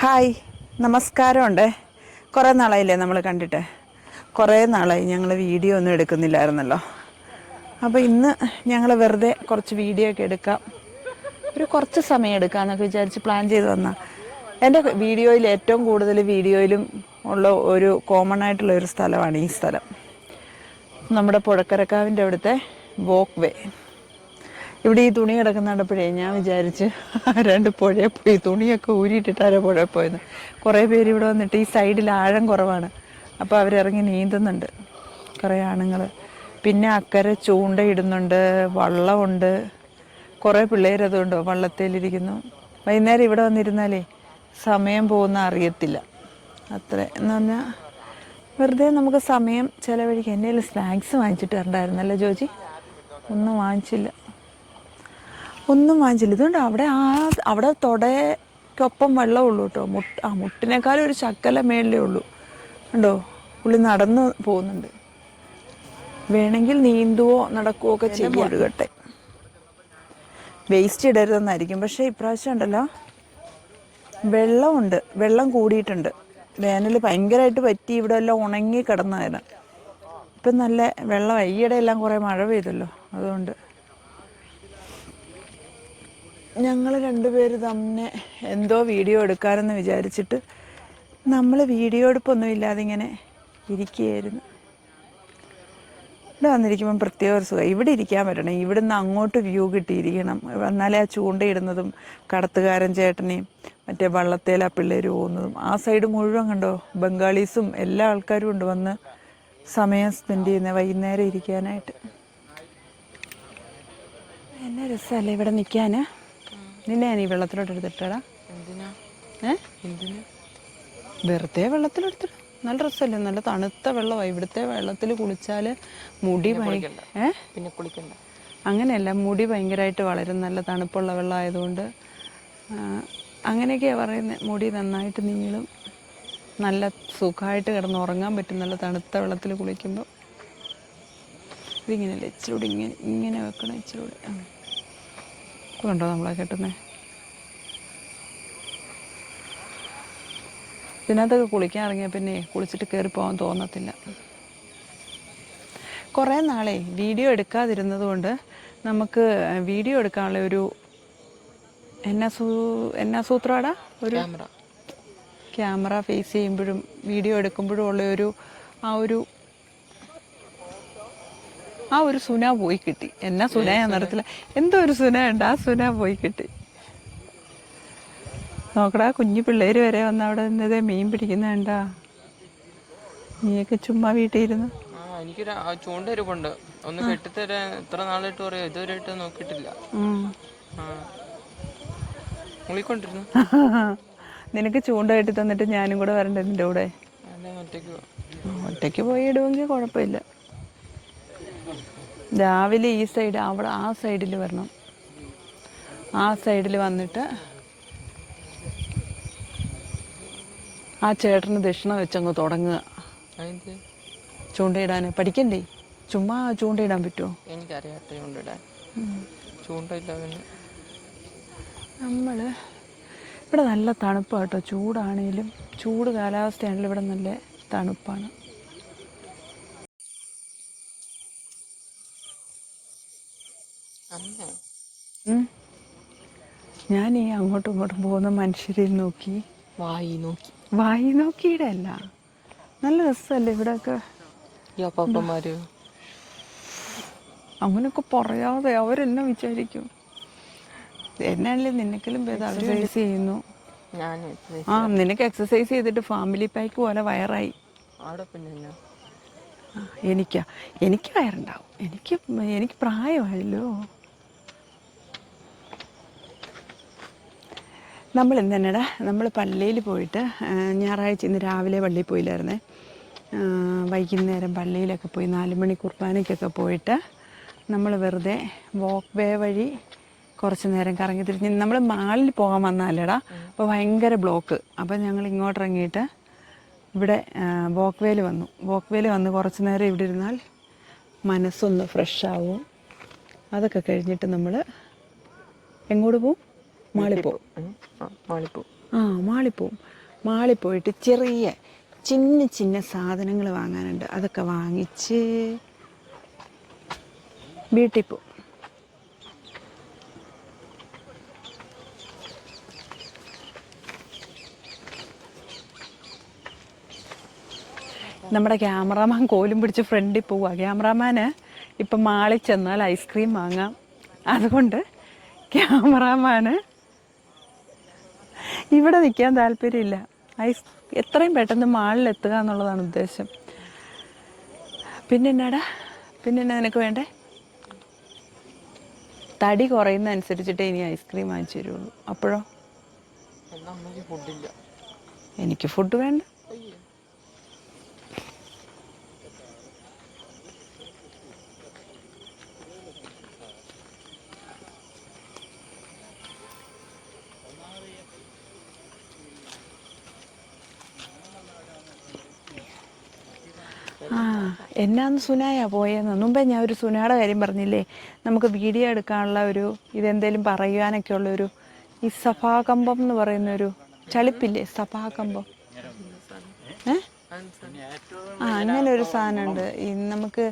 Hi നമസ്കാരമുണ്ട്. കുറേ നാളായില്ലേ നമ്മൾ കണ്ടിട്ട്. കുറേ നാളായി ഞങ്ങൾ വീഡിയോ ഒന്നും എടുക്കുന്നില്ലായിരുന്നല്ലോ. അപ്പോൾ ഇന്ന് ഞങ്ങൾ വെറുതെ കുറച്ച് വീഡിയോ ഒക്കെ എടുക്കാം. ഒരു കുറച്ച് സമയം എടുക്കാമെന്നൊക്കെ വിചാരിച്ച് പ്ലാൻ ചെയ്ത് വന്നാൽ എന്റെ വീഡിയോയിൽ ഏറ്റവും കൂടുതൽ വീഡിയോയിലും ഉള്ള ഒരു കോമൺ ആയിട്ടുള്ള ഒരു സ്ഥലമാണ് ഈ സ്ഥലം. നമ്മുടെ പുഴക്കരക്കാവിന്റെ അവിടുത്തെ വോക്ക് വേ ഇവിടെ ഈ തുണി കിടക്കുന്ന കണ്ടപ്പോഴേ ഞാൻ വിചാരിച്ച് രണ്ട് പുഴയെ പോയി തുണിയൊക്കെ ഊരിയിട്ടിട്ടാരോ പുഴ പോയെന്ന്. കുറേ പേര് ഇവിടെ വന്നിട്ട് ഈ സൈഡിൽ ആഴം കുറവാണ്. അപ്പോൾ അവരിറങ്ങി നീന്തുന്നുണ്ട്. കുറേ ആണുങ്ങൾ പിന്നെ അക്കരെ ചൂണ്ട ഇടുന്നുണ്ട് വള്ളമുണ്ട്. കുറേ പിള്ളേർ അതുകൊണ്ട് വള്ളത്തേലിരിക്കുന്നു. വൈകുന്നേരം ഇവിടെ വന്നിരുന്നാലേ സമയം പോകുന്ന അറിയത്തില്ല. അത്ര. എന്ന് പറഞ്ഞാൽ വെറുതെ നമുക്ക് സമയം ചിലവഴിക്കാൻ. എന്റെ സ്നാക്സ് വാങ്ങിച്ചിട്ട് വരണ്ടായിരുന്നല്ലോ ജോജി? ഒന്നും വാങ്ങിച്ചില്ല. ഒന്നും വാങ്ങിച്ചില്ല. ഇതുകൊണ്ട് അവിടെ ആ അവിടെ തുടയ്ക്കൊപ്പം വെള്ളമുള്ളൂ കേട്ടോ. മുട്ട് ആ മുട്ടിനേക്കാളും ഒരു ശക്കല മേളിലേ ഉള്ളൂ. ഉണ്ടോ പുള്ളി നടന്നു പോകുന്നുണ്ട്. വേണമെങ്കിൽ നീന്തുവോ നടക്കുവോ ഒക്കെ ചെയ്യും. ഒഴുകട്ടെ വേസ്റ്റ് ഇടരുതെന്നായിരിക്കും. പക്ഷേ ഇപ്രാവശ്യം ഉണ്ടല്ലോ വെള്ളമുണ്ട്. വെള്ളം കൂടിയിട്ടുണ്ട്. വേനൽ ഭയങ്കരമായിട്ട് പറ്റി ഇവിടെ എല്ലാം ഉണങ്ങി കിടന്നായിരുന്നു ഇപ്പം നല്ല വെള്ളം ഈയിടെ എല്ലാം കുറേ മഴ പെയ്തല്ലോ അതുകൊണ്ട്. ഞങ്ങൾ രണ്ടുപേര് തന്നെ എന്തോ വീഡിയോ എടുക്കാമെന്ന് വിചാരിച്ചിട്ട് നമ്മൾ വീഡിയോ എടുപ്പൊന്നും ഇല്ലാതെ ഇങ്ങനെ ഇരിക്കുകയായിരുന്നു. ഇവിടെ വന്നിരിക്കുമ്പം പ്രത്യേക ഒരു സുഖം. ഇവിടെ ഇരിക്കാൻ പറ്റണം. ഇവിടുന്ന് അങ്ങോട്ട് വ്യൂ കിട്ടിയിരിക്കണം. എന്നാലേ ആ ചൂണ്ടയിടുന്നതും കടത്തുകാരൻ ചേട്ടനെയും മറ്റേ വള്ളത്തേൽ ആ പിള്ളേർ പോകുന്നതും ആ സൈഡ് മുഴുവൻ കണ്ടോ? ബംഗാളീസും എല്ലാ ആൾക്കാരും ഉണ്ട് വന്ന് സമയം സ്പെൻഡ് ചെയ്യുന്നത് വൈകുന്നേരം ഇരിക്കാനായിട്ട്. എന്നെ രസമല്ലേ ഇവിടെ നിൽക്കാൻ നിന്നെ നീ വെള്ളത്തിലോട്ട് എടുത്തിട്ടാ വെറുതെ വെള്ളത്തിലെടുത്തിട്ട് നല്ല രസമല്ലേ? നല്ല തണുത്ത വെള്ളമായി ഇവിടുത്തെ വെള്ളത്തിൽ കുളിച്ചാൽ മുടി ഏ? പിന്നെ കുളിക്കണ്ട. അങ്ങനെയല്ല മുടി ഭയങ്കരമായിട്ട് വളരും. നല്ല തണുപ്പുള്ള വെള്ളമായതുകൊണ്ട് അങ്ങനെയൊക്കെയാണ് പറയുന്നത് മുടി നന്നായിട്ട് നീളും. നല്ല സുഖമായിട്ട് കിടന്ന് ഉറങ്ങാൻ പറ്റും. നല്ല തണുത്ത വെള്ളത്തിൽ കുളിക്കുമ്പോൾ ഇതിങ്ങനെയല്ലേ ഇച്ചിരി കൂടി ഇങ്ങനെ ഇങ്ങനെ വെക്കണം ഇച്ചിരി കൂടി. ആ. ഇപ്പൊ കണ്ടോ നമ്മളെ കെട്ടുന്നത് ഇതിനകത്തൊക്കെ കുളിക്കാൻ ഇറങ്ങിയാൽ പിന്നെ കുളിച്ചിട്ട് കയറി പോകാൻ തോന്നത്തില്ല. കുറേ നാളെ വീഡിയോ എടുക്കാതിരുന്നത് കൊണ്ട് നമുക്ക് വീഡിയോ എടുക്കാനുള്ള ഒരു എന്നാ സൂ എന്നാ സൂത്രാടാ? ഒരു ക്യാമറ. ക്യാമറ ഫേസ് ചെയ്യുമ്പോഴും വീഡിയോ എടുക്കുമ്പോഴും ഉള്ള ഒരു ആ ഒരു ആ ഒരു സുന പോയി കിട്ടി. എന്നാ സുന. ഞാൻ നടത്തില്ല എന്തോ ഒരു സുന ഉണ്ട് ആ സുന പോയി കിട്ടി. നോക്കടാ കുഞ്ഞു പിള്ളേർ വരെ വന്ന അവിടെ നിന്നത് മീൻ പിടിക്കുന്ന കണ്ടാ. നീയൊക്കെ ചുമ്മാ വീട്ടിൽ ഇരുന്ന്. എനിക്കൊരു ആ ചൂണ്ട ഒന്ന് കെട്ടിത്തരാൻ എത്ര നാളായിട്ട് പറയും? ഇതുവരെയായിട്ട് നോക്കിയിട്ടില്ല. ഉം. ആ. നിനക്ക് ചൂണ്ട കെട്ടി തന്നിട്ട് ഞാനും കൂടെ വരണ്ടേ നിന്റെ കൂടെ? ഒറ്റയ്ക്ക് പോയി ഇടുമെങ്കിൽ കുഴപ്പമില്ല. രാവിലെ ഈ സൈഡ് അവിടെ ആ സൈഡിൽ വരണം. ആ സൈഡിൽ വന്നിട്ട് ആ ചേട്ടന് ദക്ഷിണ വെച്ചങ്ങ് തുടങ്ങുക. ചൂണ്ടയിടാൻ പഠിക്കണ്ടേ? ചുമ്മാ ചൂണ്ടയിടാൻ പറ്റുമോ എനിക്കറിയാത്ത നമ്മൾ ഇവിടെ നല്ല തണുപ്പാണ് കേട്ടോ ചൂടാണേലും ചൂട് കാലാവസ്ഥയാണെങ്കിലും ഇവിടെ നല്ല തണുപ്പാണ്. ഞാൻ ഈ അങ്ങോട്ടും ഇങ്ങോട്ടും പോകുന്ന മനുഷ്യരിൽ നോക്കി. വായി നോക്കി. വായി നോക്കിയുടെ അല്ല നല്ല രസമല്ലേ ഇവിടെയൊക്കെ ഈ അപ്പാപ്പന്മാര്. അങ്ങനെയൊക്കെ പറയാതെ അവരെന്നെ വിചാരിക്കും. എന്നാണല്ലേ നിന്നെങ്കിലും ഭേദം. എക്സസൈസ് ചെയ്യുന്നു. ആ നിനക്ക് എക്സസൈസ് ചെയ്തിട്ട് ഫാമിലി പാക്ക് പോലെ വയറായി. എനിക്കാ. എനിക്ക് വയറുണ്ടാവും. എനിക്ക് എനിക്ക് പ്രായമായല്ലോ. നമ്മൾ എന്തെന്നടാ നമ്മൾ പള്ളിയിൽ പോയിട്ട് ഞായറാഴ്ച ഇന്ന് രാവിലെ പള്ളിയിൽ പോയില്ലായിരുന്നേ. വൈകുന്നേരം പള്ളിയിലൊക്കെ പോയി നാല് മണി കുർബാനയ്ക്കൊക്കെ പോയിട്ട് നമ്മൾ വെറുതെ വോക്ക് വേ വഴി കുറച്ച് നേരം കറങ്ങി തിരിഞ്ഞ് നമ്മൾ മാളിൽ പോകാൻ വന്നാലടാ അപ്പോൾ ഭയങ്കര ബ്ലോക്ക് അപ്പോൾ ഞങ്ങൾ ഇങ്ങോട്ട് ഇറങ്ങിയിട്ട് ഇവിടെ വോക്ക് വേയിൽ വന്നു. വോക്ക് വേയിൽ വന്ന് കുറച്ച് നേരം ഇവിടെ ഇരുന്നാൽ മനസ്സൊന്ന് ഫ്രഷ് ആവും. അതൊക്കെ കഴിഞ്ഞിട്ട് നമ്മൾ എങ്ങോട്ട് പോവും? മാളിപ്പൂ. ആ മാളിപ്പോ. ആ മാളിൽ പോവും ചെറിയ ചിന്ന ചിന്ന സാധനങ്ങൾ വാങ്ങാനുണ്ട്. അതൊക്കെ വാങ്ങിച്ച് വീട്ടിൽ പോകും നമ്മുടെ ക്യാമറാമാൻ കോലും പിടിച്ച് ഫ്രണ്ടിൽ പോവുക ക്യാമറാമാന് ഇപ്പം മാളിൽ ചെന്നാൽ ഐസ്ക്രീം വാങ്ങാം. അതുകൊണ്ട് ക്യാമറാമാന് ഇവിടെ നിൽക്കാൻ താല്പര്യമില്ല. ഐസ് എത്രയും പെട്ടെന്ന് മാളിൽ എത്തുക എന്നുള്ളതാണ് ഉദ്ദേശം. പിന്നെ എന്നാടാ? പിന്നെ എന്നാ നിനക്ക് വേണ്ടേ? തടി കുറയുന്ന അനുസരിച്ചിട്ടേ ഇനി ഐസ്ക്രീം വാങ്ങിച്ചു തരുള്ളൂ. അപ്പോഴോ? എനിക്ക് ഫുഡ് വേണ്ട ആ എന്നാന്ന് സുനായാ പോയെന്ന്. മുമ്പേ ഞാൻ ഒരു സുനയുടെ കാര്യം പറഞ്ഞില്ലേ? നമുക്ക് വീഡിയോ എടുക്കാനുള്ള ഒരു ഇതെന്തേലും പറയുവാനൊക്കെ ഉള്ള ഒരു ഈ സഭാകമ്പം എന്ന് പറയുന്ന ഒരു ചളിപ്പില്ലേ? സഭാകമ്പം. ആ അങ്ങനെ ഒരു സാധനമുണ്ട്. ഈ നമുക്ക്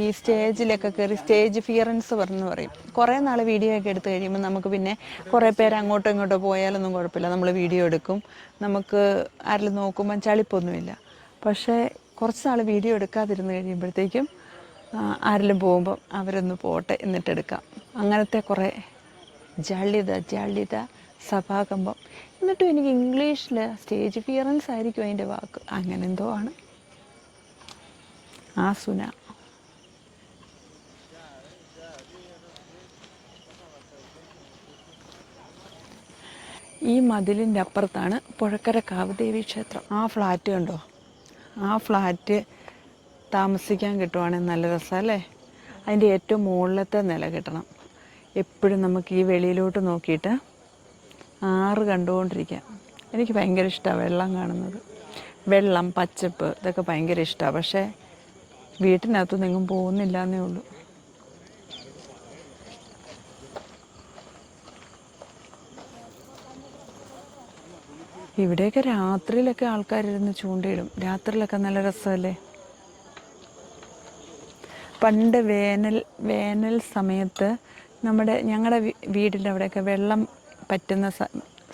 ഈ സ്റ്റേജിലൊക്കെ കയറി സ്റ്റേജ് ഫിയറൻസ് പറഞ്ഞു പറയും. കുറേ നാൾ വീഡിയോ ഒക്കെ എടുത്തു കഴിയുമ്പോൾ നമുക്ക് പിന്നെ കുറേ പേര് അങ്ങോട്ടും ഇങ്ങോട്ടോ പോയാലൊന്നും കുഴപ്പമില്ല. നമ്മൾ വീഡിയോ എടുക്കും. നമുക്ക് ആരെങ്കിലും നോക്കുമ്പം ചളിപ്പൊന്നുമില്ല. പക്ഷേ കുറച്ച് നാൾ വീഡിയോ എടുക്കാതിരുന്ന് കഴിയുമ്പോഴത്തേക്കും ആരെങ്കിലും പോകുമ്പം അവരൊന്ന് പോട്ടെ എന്നിട്ടെടുക്കാം അങ്ങനത്തെ കുറേ ജളിത ജളിത സഭാകമ്പം. എന്നിട്ടും എനിക്ക് ഇംഗ്ലീഷിൽ സ്റ്റേജ് ഫിയറൻസ് ആയിരിക്കും അതിന്റെ വാക്ക്. അങ്ങനെ എന്തോ ആണ്. ആ സുന. ഈ മതിലിന്റെ അപ്പുറത്താണ് പുഴക്കര കാവദേവി ക്ഷേത്രം. ആ ഫ്ലാറ്റ് കണ്ടോ? ആ ഫ്ലാറ്റ് താമസിക്കാൻ കിട്ടുവാണെങ്കിൽ നല്ല രസമല്ലേ അതിന്റെ ഏറ്റവും മുകളിലത്തെ നില കിട്ടണം. എപ്പോഴും നമുക്ക് ഈ വെളിയിലോട്ട് നോക്കിയിട്ട് ആറ് കണ്ടുകൊണ്ടിരിക്കാം. എനിക്ക് ഭയങ്കര ഇഷ്ടമാണ് വെള്ളം കാണുന്നത്. വെള്ളം പച്ചപ്പ് ഇതൊക്കെ ഭയങ്കര ഇഷ്ടമാണ് പക്ഷേ വീട്ടിനകത്തൊന്നും നിങ്ങൾ പോകുന്നില്ല എന്നേ ഉള്ളൂ. ഇവിടെയൊക്കെ രാത്രിയിലൊക്കെ ആൾക്കാരിരുന്ന് ചൂണ്ടയിടും. രാത്രിയിലൊക്കെ നല്ല രസമല്ലേ? പണ്ട് വേനൽ വേനൽ സമയത്ത് നമ്മുടെ ഞങ്ങളുടെ വീടിന്റെ അവിടെയൊക്കെ വെള്ളം പറ്റുന്ന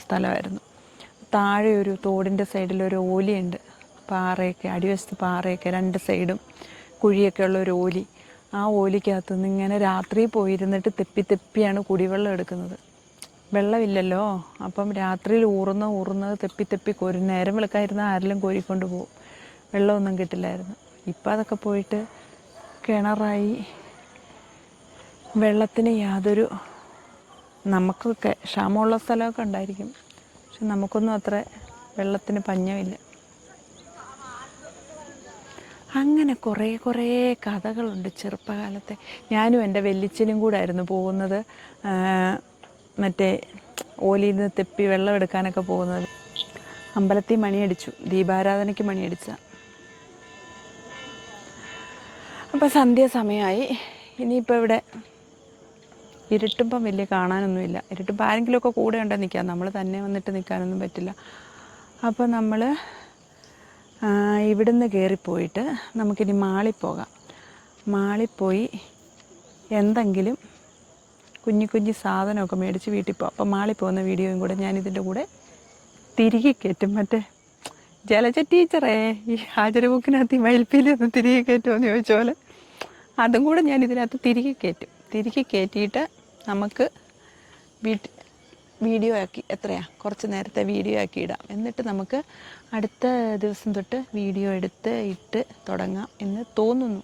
സ്ഥലമായിരുന്നു. താഴെ ഒരു തോടിന്റെ സൈഡിൽ ഒരു ഓലിയുണ്ട്. പാറയൊക്കെ അടിവശത്ത് പാറയൊക്കെ രണ്ട് സൈഡും കുഴിയൊക്കെ ഉള്ള ഒരു ഓലി. ആ ഓലിക്കകത്തുനിന്ന് ഇങ്ങനെ രാത്രി പോയിരുന്നിട്ട് തെപ്പി തെപ്പിയാണ് കുടിവെള്ളം എടുക്കുന്നത്. വെള്ളമില്ലല്ലോ. അപ്പം രാത്രിയിൽ ഊറുന്ന ഊറുന്നത് തെപ്പി തെപ്പി കോരി. നേരം വിളക്കായിരുന്ന ആരെല്ലാം കോരിക്കൊണ്ട് പോകും വെള്ളമൊന്നും കിട്ടില്ലായിരുന്നു. ഇപ്പം അതൊക്കെ പോയിട്ട് കിണറായി വെള്ളത്തിന് യാതൊരു നമുക്കൊക്കെ ക്ഷാമമുള്ള സ്ഥലമൊക്കെ ഉണ്ടായിരിക്കും. പക്ഷെ നമുക്കൊന്നും അത്ര വെള്ളത്തിന് പഞ്ഞമില്ല. അങ്ങനെ കുറേ കുറേ കഥകളുണ്ട് ചെറുപ്പകാലത്തെ. ഞാനും എന്റെ വെല്ലിച്ചനും കൂടായിരുന്നു പോകുന്നത് മറ്റേ ഓലിയിൽ നിന്ന് തെപ്പി വെള്ളം എടുക്കാനൊക്കെ പോകുന്നത്. അമ്പലത്തിൽ മണിയടിച്ചു. ദീപാരാധനയ്ക്ക് മണിയടിച്ച. അപ്പോൾ സന്ധ്യാസമയമായി ഇനിയിപ്പോൾ ഇവിടെ ഇരുട്ടുമ്പം വലിയ കാണാനൊന്നുമില്ല. ഇരുട്ടുമ്പോൾ ആരെങ്കിലുമൊക്കെ കൂടെ ഉണ്ടോ നിൽക്കാം നമ്മൾ തന്നെ വന്നിട്ട് നിൽക്കാനൊന്നും പറ്റില്ല. അപ്പോൾ നമ്മൾ ഇവിടുന്ന് കയറിപ്പോയിട്ട് നമുക്കിനി മാളിൽ പോകാം. മാളിൽ പോയി എന്തെങ്കിലും കുഞ്ഞു കുഞ്ഞു സാധനമൊക്കെ മേടിച്ച് വീട്ടിൽ പോകും അപ്പം മാളിൽ പോകുന്ന വീഡിയോയും കൂടെ ഞാൻ ഇതിന്റെ കൂടെ തിരികെ കയറ്റും മറ്റേ ജലജ ടീച്ചറേ ഈ ഹാജര ബുക്കിനകത്ത് ഈ മയിൽപ്പീലി ഒന്ന് തിരികെ കയറ്റുമെന്ന് ചോദിച്ച പോലെ. അതും കൂടെ ഞാൻ ഇതിനകത്ത് തിരികെ കയറ്റും തിരികെ കയറ്റിയിട്ട് നമുക്ക് വീട്ടിൽ വീഡിയോ ആക്കി എത്രയാ? കുറച്ച് നേരത്തെ വീഡിയോ ആക്കി ഇടാം. എന്നിട്ട് നമുക്ക് അടുത്ത ദിവസം തൊട്ട് വീഡിയോ എടുത്ത് ഇട്ട് തുടങ്ങാം എന്ന് തോന്നുന്നു.